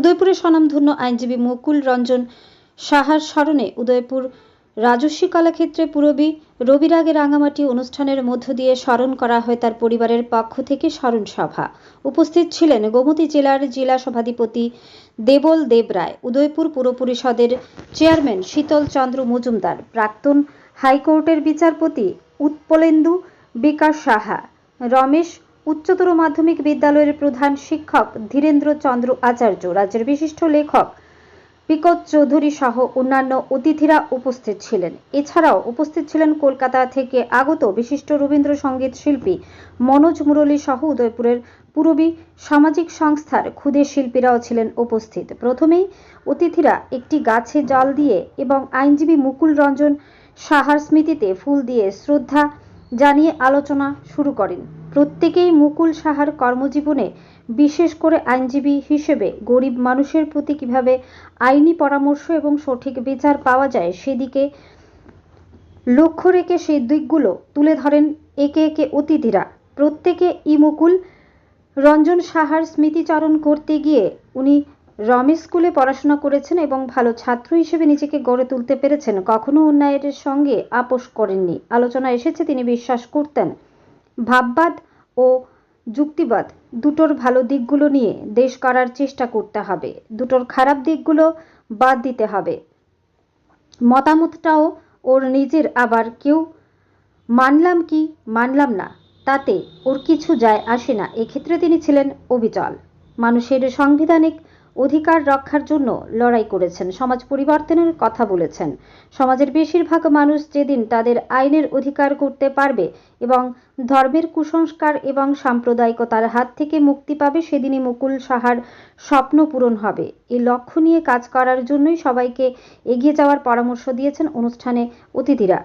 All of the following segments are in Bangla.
উদয়পুরের স্বনামধন্য আইনজীবী মুকুল রঞ্জন সাহার স্মরণে উদয়পুর রাজস্বী কলাক্ষেত্রে পুরবী রবিরাগে রাঙামাটি অনুষ্ঠানের মধ্য দিয়ে স্মরণ করা হয় তার পরিবারের পক্ষ থেকে স্মরণ সভা। উপস্থিত ছিলেন গোমতী জেলার জেলা সভাধিপতি দেবল দেব রায় উদয়পুর পুর পরিষদের চেয়ারম্যান শীতল চন্দ্র মজুমদার, প্রাক্তন হাইকোর্টের বিচারপতি উৎপলেন্দু বিকাশ সাহা, রমেশ উচ্চতর মাধ্যমিক বিদ্যালয়ের প্রধান শিক্ষক ধীরেন্দ্র চন্দ্র আচার্য, রাজ্যের বিশিষ্ট লেখক পিকত চৌধুরী সহ অন্যান্য অতিথিরা উপস্থিত ছিলেন। এছাড়াও উপস্থিত ছিলেন কলকাতা থেকে আগত বিশিষ্ট রবীন্দ্রসঙ্গীত শিল্পী মনোজ মুরলী সহ উদয়পুরের পুরবী সামাজিক সংস্থার ক্ষুদে শিল্পীরাও ছিলেন উপস্থিত। প্রথমেই অতিথিরা একটি গাছে জল দিয়ে এবং আইনজীবী মুকুল রঞ্জন সাহার স্মৃতিতে ফুল দিয়ে শ্রদ্ধা জানিয়ে আলোচনা শুরু করেন। প্রত্যেকেই মুকুল সাহার কর্মজীবনে বিশেষ করে আইনজীবী হিসেবে গরিব মানুষের প্রতি কীভাবে আইনি পরামর্শ এবং সঠিক বিচার পাওয়া যায় সেদিকে লক্ষ্য রেখে সেই দিকগুলো তুলে ধরেন একে একে অতিথিরা। প্রত্যেকে ই মুকুল রঞ্জন সাহার স্মৃতিচারণ করতে গিয়ে উনি রমেশ স্কুলে পড়াশোনা করেছেন এবং ভালো ছাত্র হিসেবে নিজেকে গড়ে তুলতে পেরেছেন। কখনো অন্যায়ের সঙ্গে আপোষ করেননি। আলোচনা এসেছে, তিনি বিশ্বাস করতেন। ভাববাদ ও যুক্তিবাদ দুটোর ভালো দিকগুলো নিয়ে দেশ করার চেষ্টা করতে হবে। দুটোর খারাপ দিকগুলো বাদ দিতে হবে। মতামতটাও ওর নিজের আবার কেউ মানলাম কি মানলাম না, তাতে ওর কিছু যায় আসে না। এক্ষেত্রে তিনি ছিলেন অবিচল। মানুষের সাংবিধানিক অধিকার রক্ষার জন্য লড়াই করেছেন। সমাজ পরিবর্তনের কথা বলেছেন। সমাজের বেশিরভাগ মানুষ যেদিন তাদের আইনের অধিকার করতে পারবে এবং ধর্মের কুসংস্কার এবং সাম্প্রদায়িকতার হাত থেকে মুক্তি পাবে, সেদিনই মুকুল সাহার স্বপ্ন পূরণ হবে। এই লক্ষ্য নিয়ে কাজ করার জন্যই সবাইকে এগিয়ে যাওয়ার পরামর্শ দিয়েছেন অনুষ্ঠানে অতিথিরা।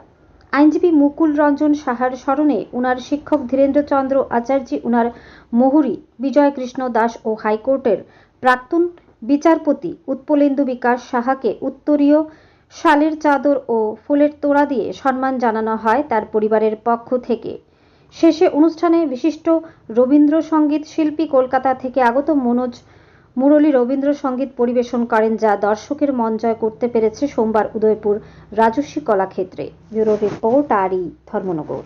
আইনজীবী মুকুল রঞ্জন সাহার স্মরণে উনার শিক্ষক ধীরেন্দ্রচন্দ্র আচার্য, উনার মহুরী বিজয় কৃষ্ণ দাস ও হাইকোর্টের প্রাক্তন বিচারপতি উৎপলেন্দু বিকাশ সাহাকে উত্তরীয় শালের চাদর ও ফুলের তোড়া দিয়ে সম্মান জানানো হয় তার পরিবারের পক্ষ থেকে। শেষে অনুষ্ঠানে বিশিষ্ট রবীন্দ্রসঙ্গীত শিল্পী কলকাতা থেকে আগত মনোজ মুরলী রবীন্দ্রসঙ্গীত পরিবেশন করেন, যা দর্শকের মন জয় করতে পেরেছে সোমবার উদয়পুর রাজস্বী কলাক্ষেত্রে। ব্যুরো রিপোর্ট, আরই ধর্মনগর।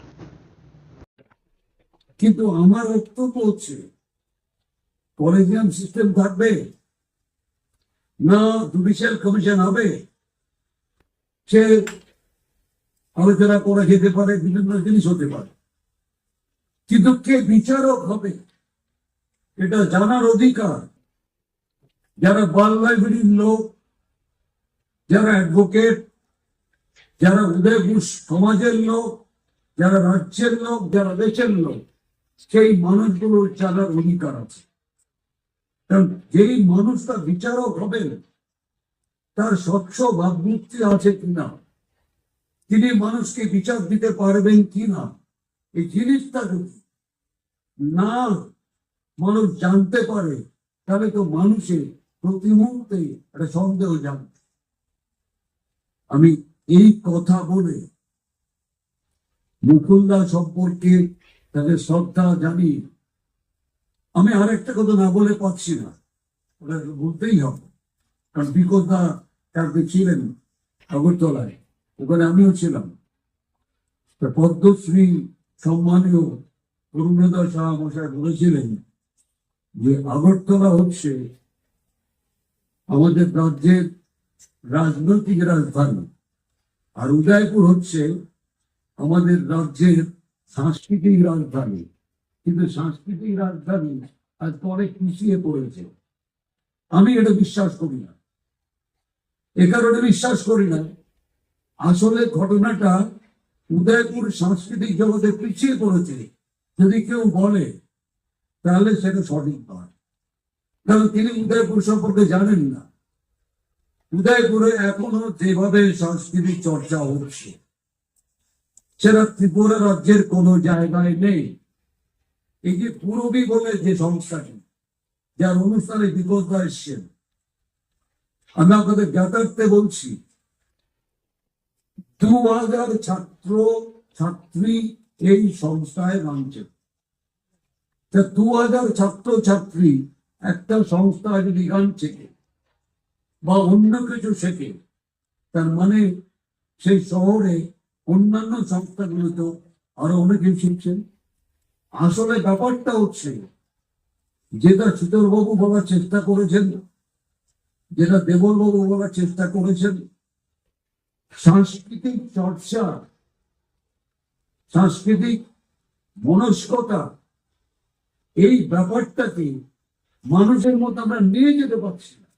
কিন্তু আমার বক্তব্য হচ্ছে কলেজিয়াম সিস্টেম থাকবে, না জুডিশিয়াল কমিশন হবে, সে আলোচনা করা যেতে পারে, বিভিন্ন জিনিস হতে পারে। কিন্তু কে বিচারক হবে, এটা জানার অধিকার। যারা বাল লাইব্রেরির লোক, যারা অ্যাডভোকেট, যারা উদয়পুর সমাজের লোক, যারা রাজ্যের লোক, যারা দেশের লোক, সেই মানুষগুলোর জানার অধিকার আছে। যেই মানুষটা বিচারক হবেন, তার স্বচ্ছ ভাবমূর্তি আছে কিনা তিনি মানুষকে বিচার দিতে পারবেন কিনা এই জিনিসটা যদি না মানুষ জানতে পারে, তাহলে তো মানুষের প্রতি মুহূর্তে একটা সন্দেহ জানবে। আমি এই কথা বলে মুকুলদা সম্পর্কে তাদের শ্রদ্ধা জানি আমি আর একটা কথা না বলে পাচ্ছি না। ওটা বলতেই হবে। কারণ বিকল্পা কালকে ছিলেন আগরতলায়। ওখানে আমিও ছিলাম। পদ্মশ্রী সম্মানীয় অরুণোদয় শাহ মশাই বলেছিলেন যে, আগরতলা হচ্ছে আমাদের রাজ্যের রাজনৈতিক রাজধানী। আর উদয়পুর হচ্ছে আমাদের রাজ্যের সাংস্কৃতিক রাজধানী। কিন্তু সাংস্কৃতিক রাজধানী আজ অনেক পিছিয়ে পড়েছে। আমি এটা বিশ্বাস করি না। এ কারণে বিশ্বাস করি না, আসলে ঘটনাটা উদয়পুর সাংস্কৃতিক জগতে পিছিয়ে পড়েছে। যদি কেউ বলে, তাহলে সেটা সঠিক নয়। কারণ তিনি উদয়পুর সম্পর্কে জানেন না। উদয়পুরে এখনও যেভাবে সাংস্কৃতিক চর্চা হচ্ছে, সেটা ত্রিপুরা রাজ্যের কোনো জায়গায় নেই। এই যে পূরবী বলে যে সংস্থাটি যার অনুষ্ঠানে বিপদা এসছেন আমি আপনাদের জ্ঞাতার্থে বলছি, দু হাজার ছাত্র, ছাত্রী এই সংস্থায় নামছে। তা দু হাজার ছাত্র, ছাত্রী একটা সংস্থায় যদি গান থেকে বা অন্য কিছু শেখে, তার মানে সেই শহরে অন্যান্য সংস্থাগুলোতেও আরও অনেকেই শিখছেন। আসলে ব্যাপারটা হচ্ছে, যেটা শীতলবাবু বলার চেষ্টা করেছেন, যেটা দেবলবাবু বলার চেষ্টা করেছেন, সাংস্কৃতিক চর্চা, সাংস্কৃতিক মনস্কতা, এই ব্যাপারটাকে মানুষের মধ্যে আমরা নিয়ে যেতে পারছি না।